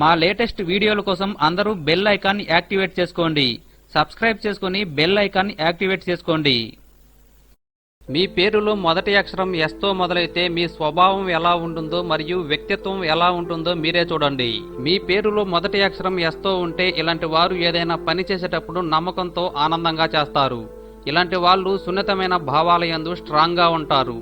మా లేటెస్ట్ వీడియోల కోసం అందరూ బెల్ ఐకాన్ యాక్టివేట్ చేసుకోండి. సబ్స్క్రైబ్ చేసుకుని బెల్ ఐకాన్ యాక్టివేట్ చేసుకోండి. మీ పేరులో మొదటి అక్షరం ఎస్తో మొదలైతే మీ స్వభావం ఎలా ఉంటుందో మరియు వ్యక్తిత్వం ఎలా ఉంటుందో మీరే చూడండి. మీ పేరులో మొదటి అక్షరం ఎస్తో ఉంటే ఇలాంటి వారు ఏదైనా పని చేసేటప్పుడు నమ్మకంతో ఆనందంగా చేస్తారు. ఇలాంటి వాళ్ళు సున్నితమైన భావాలయందు స్ట్రాంగ్గా ఉంటారు.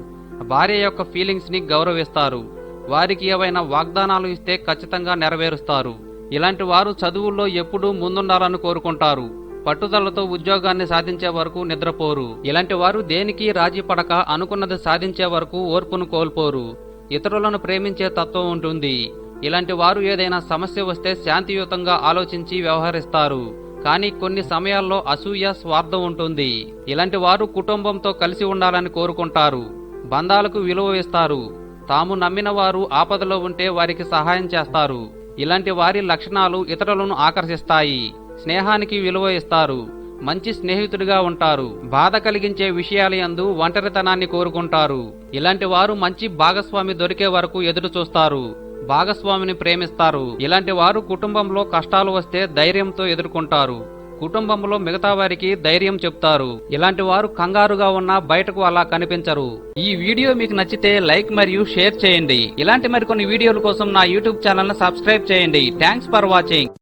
భార్య యొక్క ఫీలింగ్స్ని గౌరవిస్తారు. వారికి ఏవైనా వాగ్దానాలు ఇస్తే ఖచ్చితంగా నెరవేరుస్తారు. ఇలాంటి వారు చదువుల్లో ఎప్పుడూ ముందుండాలని కోరుకుంటారు. పట్టుదలతో ఉద్యోగాన్ని సాధించే వరకు నిద్రపోరు. ఇలాంటి వారు దేనికి రాజీ పడక అనుకున్నది సాధించే వరకు ఓర్పును కోల్పోరు. ఇతరులను ప్రేమించే తత్వం ఉంటుంది. ఇలాంటి వారు ఏదైనా సమస్య వస్తే శాంతియుతంగా ఆలోచించి వ్యవహరిస్తారు. కానీ కొన్ని సమయాల్లో అసూయ స్వార్థం ఉంటుంది. ఇలాంటి వారు కుటుంబంతో కలిసి ఉండాలని కోరుకుంటారు. బంధాలకు విలువ ఇస్తారు. తాము నమ్మిన వారు ఆపదలో ఉంటే వారికి సహాయం చేస్తారు. ఇలాంటి వారి లక్షణాలు ఇతరులను ఆకర్షిస్తాయి. స్నేహానికి విలువ ఇస్తారు. మంచి స్నేహితుడిగా ఉంటారు. బాధ కలిగించే విషయాలయందు ఒంటరితనాన్ని కోరుకుంటారు. ఇలాంటి వారు మంచి భాగస్వామి దొరికే వరకు ఎదురు చూస్తారు. భాగస్వామిని ప్రేమిస్తారు. ఇలాంటి వారు కుటుంబంలో కష్టాలు వస్తే ధైర్యంతో ఎదుర్కొంటారు. కుటుంబంలో మిగతా వారికి ధైర్యం చెప్తారు. ఇలాంటి వారు కంగారుగా ఉన్నా బయటకు అలా కనిపించరు. ఈ వీడియో మీకు నచ్చితే లైక్ మరియు షేర్ చేయండి. ఇలాంటి మరికొన్ని వీడియోల కోసం నా యూట్యూబ్ ఛానల్ సబ్స్క్రైబ్ చేయండి. Thanks for watching.